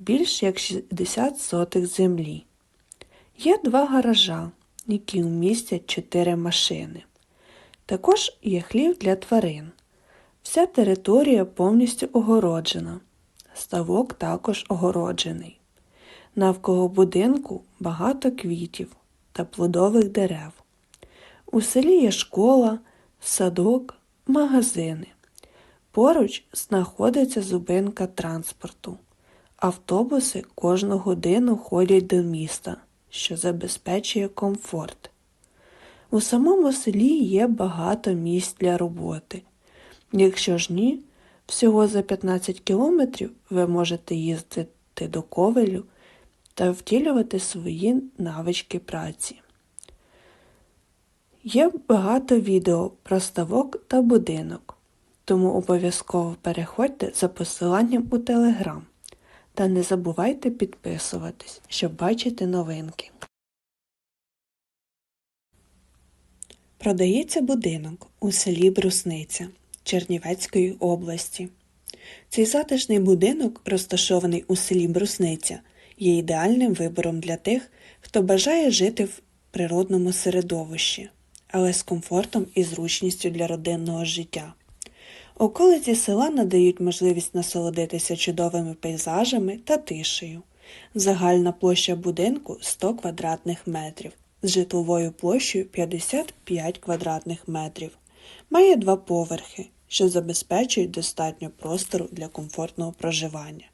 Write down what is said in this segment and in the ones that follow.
більш як 60 сотих землі. Є два гаража, які вмістять чотири машини. Також є хлів для тварин. Вся територія повністю огороджена. Ставок також огороджений. Навколо будинку багато квітів та плодових дерев. У селі є школа, садок, магазини. Поруч знаходиться зупинка транспорту. Автобуси кожну годину ходять до міста, що забезпечує комфорт. У самому селі є багато місць для роботи. Якщо ж ні, всього за 15 кілометрів ви можете їздити до ковелю та втілювати свої навички праці. Є багато відео про ставок та будинок, тому обов'язково переходьте за посиланням у Телеграм. Та не забувайте підписуватись, щоб бачити новинки. Продається будинок у селі Брусниця Чернівецької області. Цей затишний будинок, розташований у селі Брусниця, є ідеальним вибором для тих, хто бажає жити в природному середовищі, але з комфортом і зручністю для родинного життя. Околиці села надають можливість насолодитися чудовими пейзажами та тишею. Загальна площа будинку 100 квадратних метрів, з житловою площею 55 квадратних метрів. Має два поверхи, що забезпечують достатньо простору для комфортного проживання.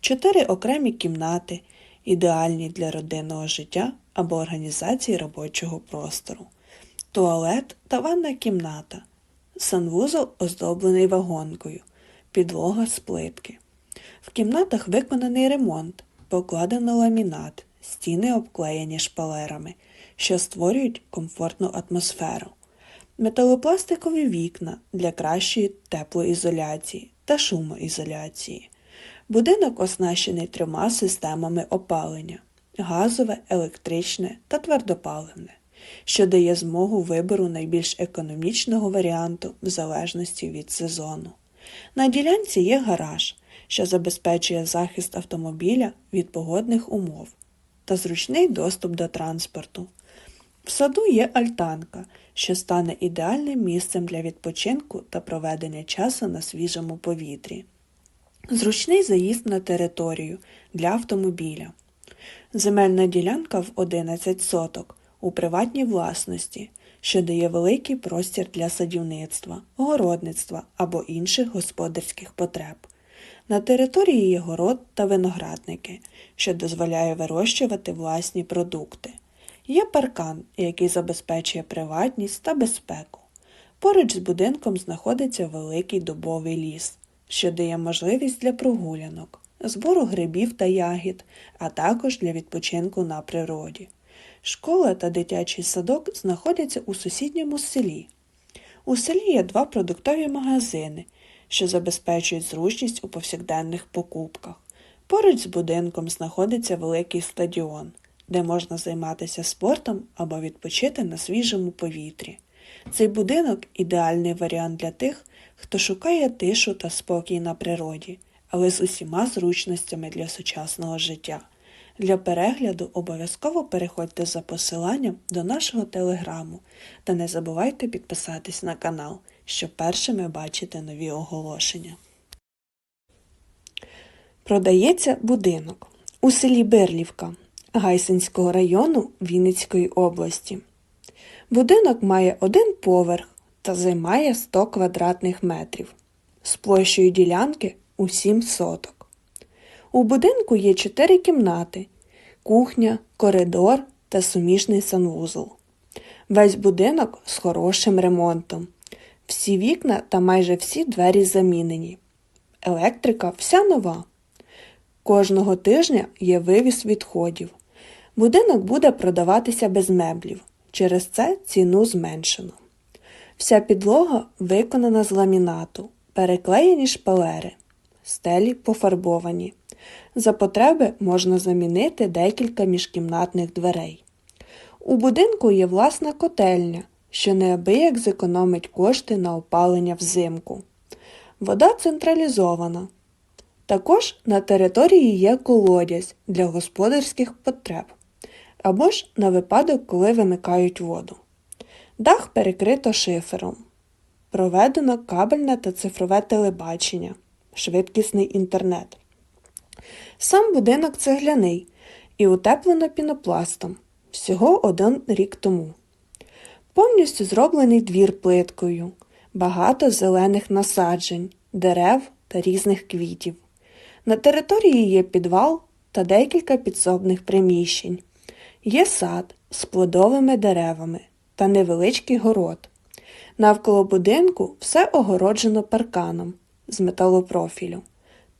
Чотири окремі кімнати, ідеальні для родинного життя або організації робочого простору, туалет та ванна кімната. Санвузол оздоблений вагонкою, підлога з плитки. В кімнатах виконаний ремонт, покладено ламінат, стіни обклеєні шпалерами, що створюють комфортну атмосферу, металопластикові вікна для кращої теплоізоляції та шумоізоляції. Будинок оснащений трьома системами опалення газове, електричне та твердопаливне що дає змогу вибору найбільш економічного варіанту в залежності від сезону. На ділянці є гараж, що забезпечує захист автомобіля від погодних умов та зручний доступ до транспорту. В саду є альтанка, що стане ідеальним місцем для відпочинку та проведення часу на свіжому повітрі. Зручний заїзд на територію для автомобіля. Земельна ділянка в 11 соток у приватній власності, що дає великий простір для садівництва, городництва або інших господарських потреб. На території є город та виноградники, що дозволяє вирощувати власні продукти. Є паркан, який забезпечує приватність та безпеку. Поруч з будинком знаходиться великий дубовий ліс, що дає можливість для прогулянок, збору грибів та ягід, а також для відпочинку на природі. Школа та дитячий садок знаходяться у сусідньому селі. У селі є два продуктові магазини, що забезпечують зручність у повсякденних покупках. Поруч з будинком знаходиться великий стадіон, де можна займатися спортом або відпочити на свіжому повітрі. Цей будинок ідеальний варіант для тих, хто шукає тишу та спокій на природі, але з усіма зручностями для сучасного життя. Для перегляду обов'язково переходьте за посиланням до нашого телеграму та не забувайте підписатись на канал, щоб першими бачити нові оголошення. Продається будинок у селі Берлівка Гайсинського району Вінницької області. Будинок має один поверх та займає 100 квадратних метрів з площею ділянки у 7 соток. У будинку є 4 кімнати, кухня, коридор та суміжний санвузол. Весь будинок з хорошим ремонтом. Всі вікна та майже всі двері замінені. Електрика вся нова. Кожного тижня є вивіз відходів. Будинок буде продаватися без меблів. Через це ціну зменшено. Вся підлога виконана з ламінату, переклеєні шпалери, стелі пофарбовані. За потреби можна замінити декілька міжкімнатних дверей. У будинку є власна котельня, що неабияк зекономить кошти на опалення взимку. Вода централізована. Також на території є колодязь для господарських потреб або ж на випадок, коли вимикають воду. Дах перекрито шифером. Проведено кабельне та цифрове телебачення, швидкісний інтернет. Сам будинок цегляний і утеплено пінопластом всього один рік тому. Повністю зроблений двір плиткою, багато зелених насаджень, дерев та різних квітів. На території є підвал та декілька підсобних приміщень. Є сад з плодовими деревами та невеличкий город. Навколо будинку все огороджено парканом з металопрофілю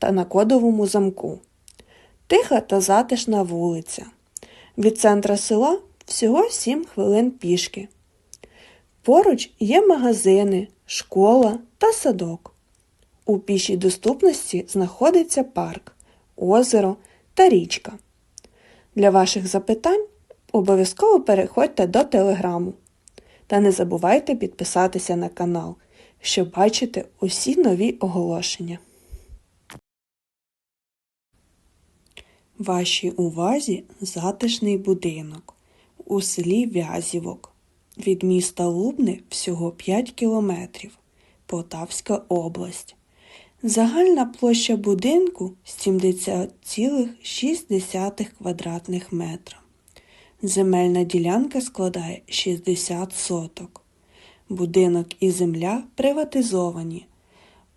та на кодовому замку. Тиха та затишна вулиця. Від центра села всього 7 хвилин пішки. Поруч є магазини, школа та садок. У пішій доступності знаходиться парк, озеро та річка. Для ваших запитань обов'язково переходьте до телеграму. Та не забувайте підписатися на канал, щоб бачити усі нові оголошення. Вашій увазі затишний будинок у селі Вязівок. Від міста Лубни всього 5 кілометрів. Полтавська область. Загальна площа будинку 70,6 квадратних метра. Земельна ділянка складає 60 соток. Будинок і земля приватизовані.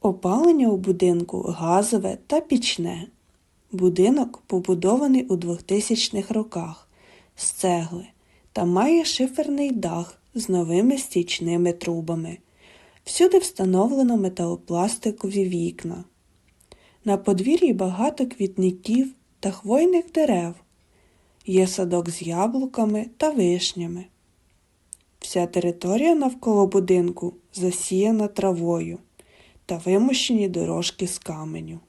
Опалення у будинку газове та пічне. Будинок побудований у 2000-х роках з цегли та має шиферний дах з новими стічними трубами. Всюди встановлено металопластикові вікна. На подвір'ї багато квітників та хвойних дерев. Є садок з яблуками та вишнями. Вся територія навколо будинку засіяна травою та вимощені дорожки з каменю.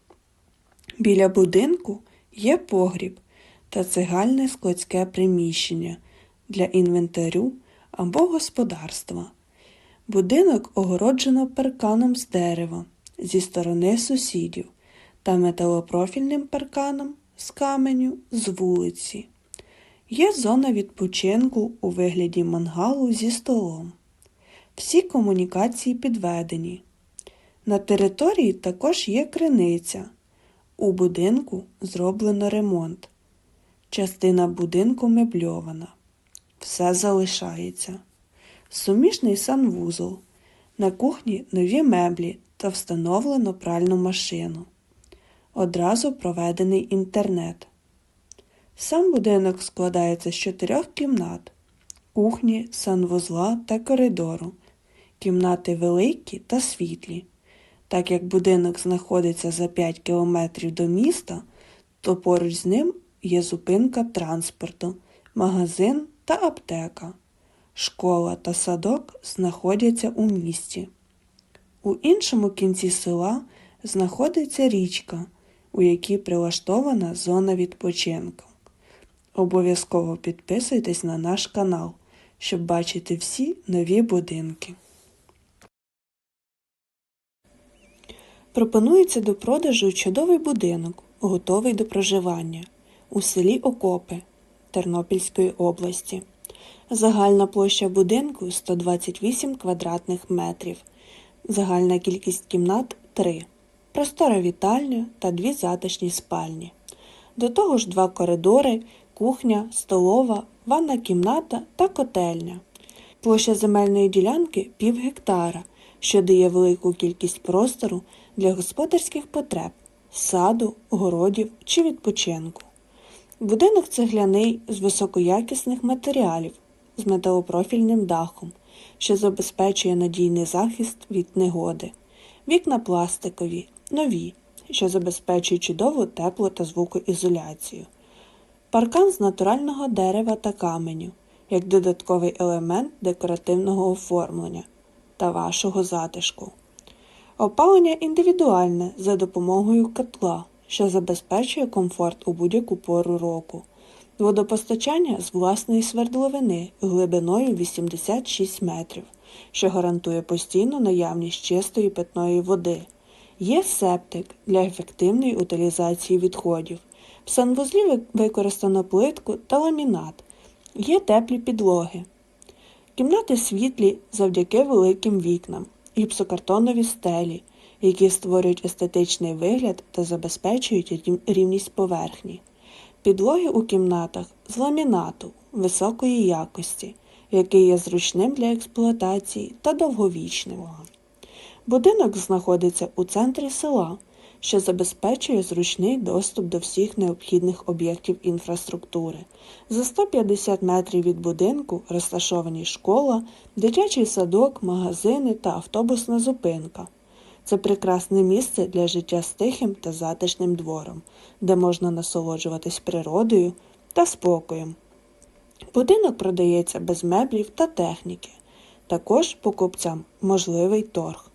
Біля будинку є погріб та цегальне складське приміщення для інвентарю або господарства. Будинок огороджено парканом з дерева зі сторони сусідів та металопрофільним парканом з каменю з вулиці. Є зона відпочинку у вигляді мангалу зі столом. Всі комунікації підведені. На території також є криниця. У будинку зроблено ремонт. Частина будинку мебльована. Все залишається. Сумішний санвузол. На кухні нові меблі та встановлено пральну машину. Одразу проведений інтернет. Сам будинок складається з чотирьох кімнат кухні, санвузла та коридору. Кімнати великі та світлі. Так як будинок знаходиться за 5 кілометрів до міста, то поруч з ним є зупинка транспорту, магазин та аптека. Школа та садок знаходяться у місті. У іншому кінці села знаходиться річка, у якій прилаштована зона відпочинку. Обов'язково підписуйтесь на наш канал, щоб бачити всі нові будинки. Пропонується до продажу чудовий будинок, готовий до проживання у селі Окопи Тернопільської області. Загальна площа будинку 128 квадратних метрів. Загальна кількість кімнат 3. Простора вітальня та дві затишні спальні. До того ж два коридори, кухня, столова, ванна кімната та котельня. Площа земельної ділянки пів гектара, що дає велику кількість простору для господарських потреб, саду, городів чи відпочинку. Будинок цегляний з високоякісних матеріалів з металопрофільним дахом, що забезпечує надійний захист від негоди. Вікна пластикові, нові, що забезпечують чудову тепло та звукоізоляцію. Паркан з натурального дерева та каменю, як додатковий елемент декоративного оформлення та вашого затишку. Опалення індивідуальне за допомогою котла, що забезпечує комфорт у будь-яку пору року. Водопостачання з власної свердловини глибиною 86 метрів, що гарантує постійну наявність чистої питної води. Є септик для ефективної утилізації відходів. В санвузлі використано плитку та ламінат. Є теплі підлоги. Кімнати світлі завдяки великим вікнам, гіпсокартонові стелі, які створюють естетичний вигляд та забезпечують рівність поверхні. Підлоги у кімнатах з ламінату високої якості, який є зручним для експлуатації та довговічним. Будинок знаходиться у центрі села, що забезпечує зручний доступ до всіх необхідних об'єктів інфраструктури. За 150 метрів від будинку розташовані школа, дитячий садок, магазини та автобусна зупинка. Це прекрасне місце для життя з тихим та затишним двором, де можна насолоджуватись природою та спокоєм. Будинок продається без меблів та техніки. Також покупцям можливий торг.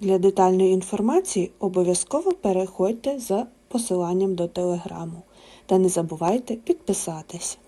Для детальної інформації обов'язково переходьте за посиланням до телеграму та не забувайте підписатись.